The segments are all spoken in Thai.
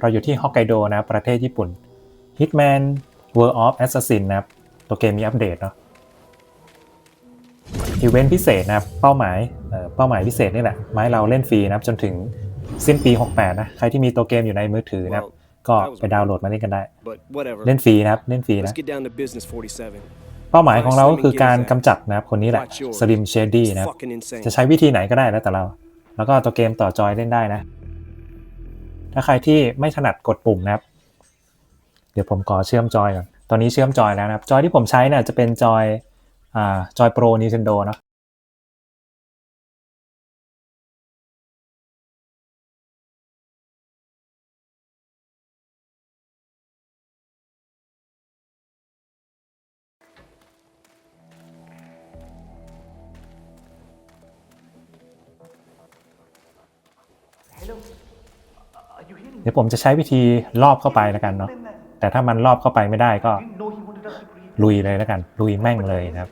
เราอยู่ที่ฮอกไกโดนะประเทศญี่ปุ่น Hitman World of Assassin นะครับตัวเกมมีอัปเดตเนาะอีเวนต์พิเศษนะครับเป้าหมายเอ่อเป้าหมายพิเศษนี่แหละมาให้เราเล่นฟรีนะครับจนถึงสิ้นปี 68 นะ ใครที่มีตัวเกมอยู่ในมือถือนะครับ ก็ไปดาวน์โหลดมาเล่นกันได้ But whatever. เล่นฟรีนะครับ เล่นฟรีนะ Let's get down to business 47. เป้าหมายของเราก็คือการกำจัดนะครับ คนนี้แหละ Slim Shady นะครับ Fucking insane. จะใช้วิธีไหนก็ได้แล้วแต่เรา แล้วก็ตัวเกมต่อจอยเล่นได้นะ ถ้าใครที่ไม่ถนัดกดปุ่มนะครับ เดี๋ยวผมขอเชื่อมจอยก่อน ตอนนี้เชื่อมจอยแล้วนะครับ จอยที่ผมใช้นี่ยจะเป็นจอยอ่าจอยโปร Nintendo เนาะ เดี๋ยวผมจะใช้วิธีรอบเข้าไปแล้วกันเนาะแต่ถ้ามันรอบเข้าไปไม่ได้ก็ ลุยเลยแล้วกัน ลุยแม่งเลยนะครับ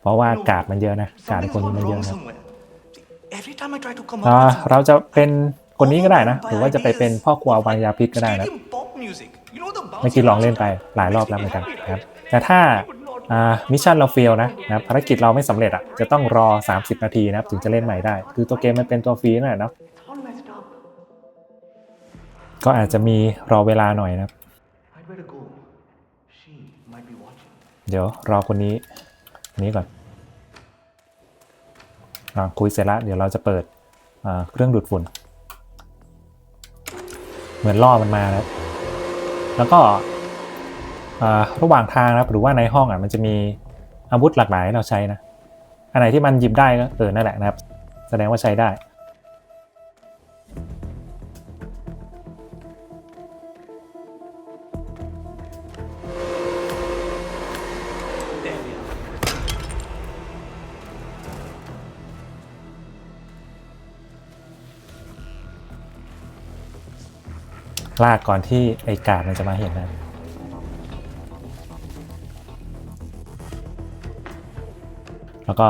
เพราะว่ากาดมันเยอะนะกาดในคนนี้มันเยอะนะ Every time I try to come อ่า up with เราจะเป็นคนนี้ก็ได้นะหรือว่าจะไปเป็นพ่อครัววางยาพิษก็ได้นะ stadium pop music. You know the เมื่อกี้ลองเล่นไปหลายรอบแล้วเหมือนกันนะครับแต่ถ้าอ่ามิชชั่นเราเฟลนะนะครับภารกิจเราไม่สำเร็จอะจะต้องรอ 30 นาทีนะครับถึงจะเล่นใหม่ได้ คือตัวเกมมันเป็นตัวฟรีนั่นแหละเนาะ all messed up. ก็อาจจะมีรอเวลาหน่อยนะครับ I'd better go. She might be watching. เดี๋ยวรอคนนี้คนนี้ก่อนอาคุยเสร็จแล้วเดี๋ยวเราจะเปิดอ่าเครื่องดูดฝุ่น เหมือนล่อมันมาแล้วแล้วก็อ่าระหว่างทางนะครับหรือว่าในห้องอะมันจะมีอาวุธหลากหลายให้เราใช้นะ อันไหนที่มันหยิบได้ก็เออนั่นแหละนะครับ แสดงว่าใช้ได้ ลากก่อนที่ไอกาดมันจะมาเห็นนะแล้วก็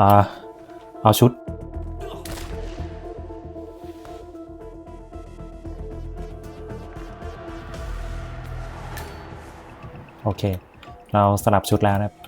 อ่าเอาชุด โอเค เราสลับชุดแล้วนะครับ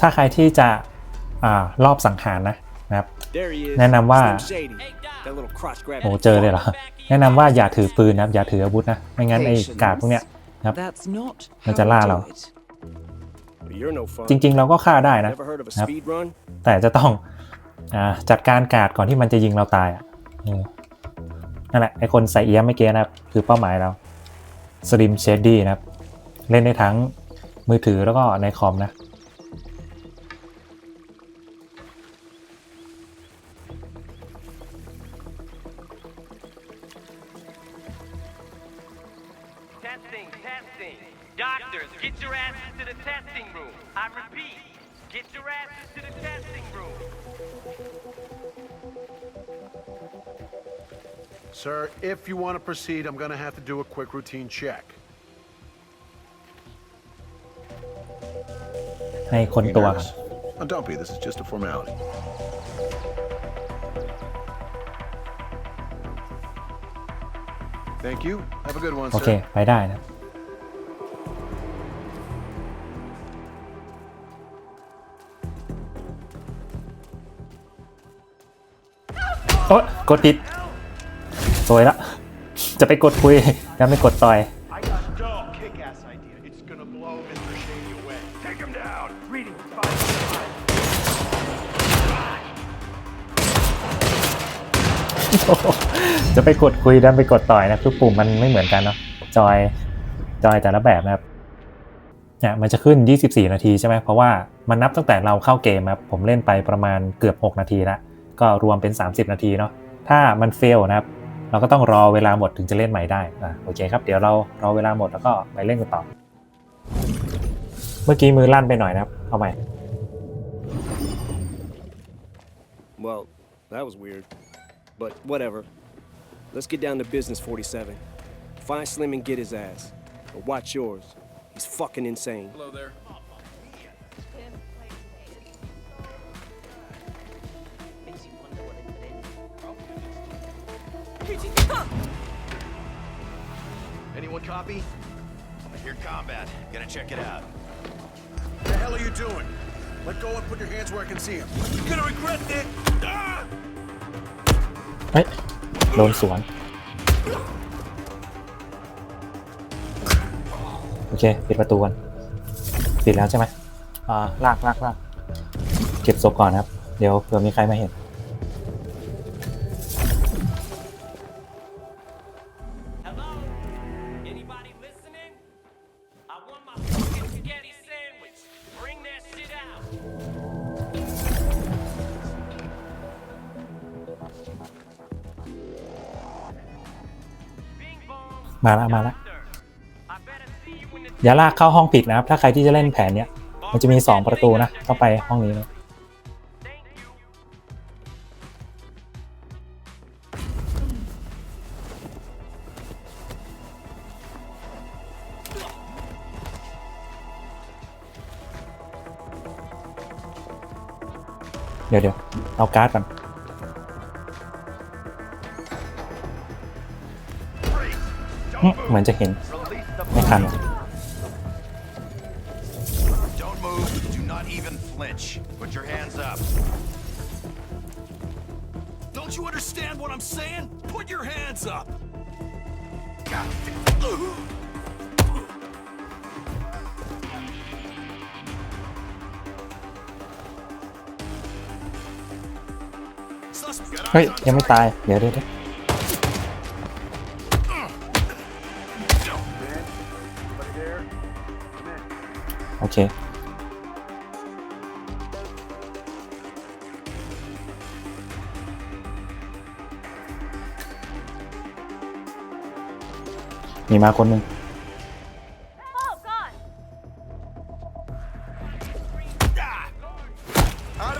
ถ้าใครที่จะอารอบสังหารนะนะครับ There he is. แนะนำว่า Slim Shady. That little crotch grab. โอ้เจอเลยเหรอ แนะนำว่าอย่าถือปืนนะครับ อย่าถืออาวุธนะ ไม่งั้นไอ้กาดพวกเนี้ย That's not Nó how chả I la do đâu. it. But you're no fun. จริงๆ เราก็ฆ่าได้นะ Never heard of a Yep. speed run? แต่จะต้องอาจัดการกาดก่อนที่มันจะยิงเราตายอะเออนั่นแหละไอคนใส่เอี้ยมไม่เกี้นะครับ คือเป้าหมายเราสลิมเชดดี้นะครับ เล่นได้ทั้งมือถือแล้วก็ในคอมนะ to the testing room. Sir, if you want to proceed, I'm going to have to do a quick routine check. ให้คน You ตัวก่อน nervous? Oh, don't be. This is just a formality. Thank you. Have a good one, โอเค sir. ไปได้นะ โอ๊ยกดผิดสวยละ จะไปกดคุยแล้วไม่กดต่อย I got a dog kick-ass idea. It's gonna blow Mr. Shady away. Take him down. Reading five. จะไปกดคุยดันไปกดต่อยนะคือปุ่มมันไม่เหมือนกันเนาะจอยจอยแต่ละแบบนะครับเนี่ยมันจะขึ้น 24 นาทีใช่ไหมเพราะว่ามันนับตั้งแต่เราเข้าเกมครับผมเล่นไปประมาณเกือบ 6 นาทีแล้ว ก็รวมเป็น 30 นาทีเนาะถ้ามันเฟลนะครับ เราก็ต้องรอเวลาหมดถึงจะเล่นใหม่ได้อะโอเคครับเดี๋ยวเรารอเวลาหมดแล้วก็ไปเล่นกันต่อ เมื่อกี้มือลั่นไปหน่อยนะครับเอาใหม่ Well, That was weird. But whatever. Let's get down to business, 47. Find Slim and get his ass. But watch yours. He's fucking insane. Hello there. Anyone copy? Your combat. Gonna check it out. The hell are you doing? Let go and put your hands where I can see them. You're gonna regret this. Ah! เฮ้ยโดนสวน โอเค ปิดประตูกันปิดแล้วใช่ไหมอ่าลากลากลากเก็บศพก่อนนะครับ เดี๋ยวเผื่อมีใครมาเห็น I want my fucking spaghetti sandwich. Bring that shit out. Bing bong. มาละมาละ Doctor, I better see you in the อย่าลากเข้าห้องผิดนะครับ ถ้าใครที่จะเล่นแผนเนี้ยมันจะมี 2 ประตูนะ เข้าไปห้องนี้นะ เดี๋ยวเดี๋ยวเอาการ์ดก่อน Freeze! หึเหมือนจะเห็น Release the ไม่ทัน Don't เฮ้ย ยังไม่ตาย เดี๋ยวเดี๋ยวเโอเคมีมาคนหนึ่ง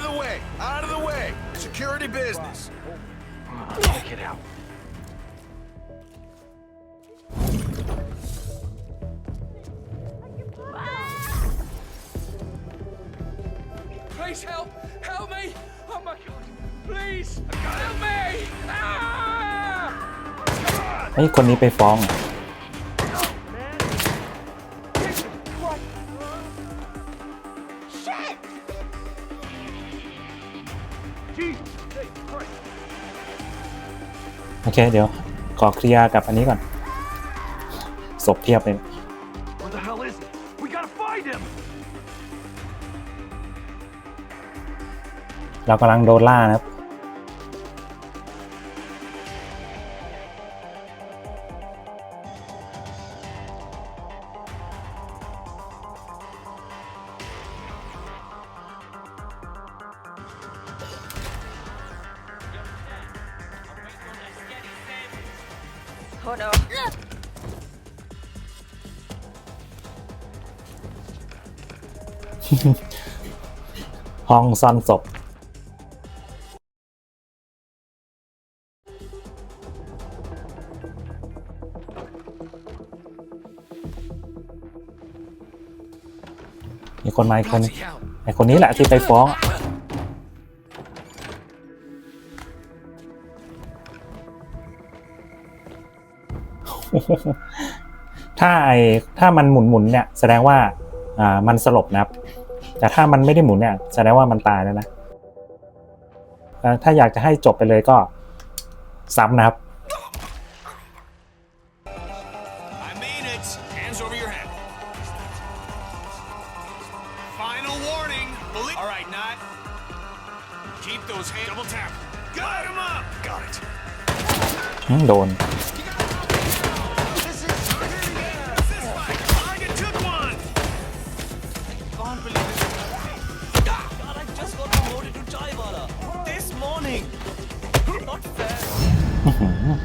the way. Out of the way. Security business. Get out. Please help! Help me! Oh my god! Please! Help me! Ah! เฮ้ย คนนี้ไปฟ้อง โอ เค เดี๋ยวขอเคลียร์กับอันนี้ก่อนศพเพียบเลย Where the hell is he? We gotta find him! เรากำลังโดนล่านะครับ Oh no. ห้องซ่อนศพมีคนมาอีกคนนึงไอคนนี้แหละที่ไปฟ้อง ถ้าไอถ้ามันหมุนหมุนๆเนี่ยแสดงว่าอ่ามันสลบนะครับ แต่ถ้ามันไม่ได้หมุนเนี่ยแสดงว่ามันตายแล้วนะเอ่อถ้าอยากจะให้จบไปเลยก็ซ้ำนะครับ I mean it.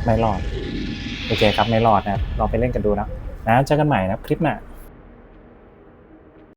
ไม่รอด โอเคครับ ไม่รอดนะครับลองไปเล่นกันดูนะนะเจอกันใหม่นะครับคลิปหน้า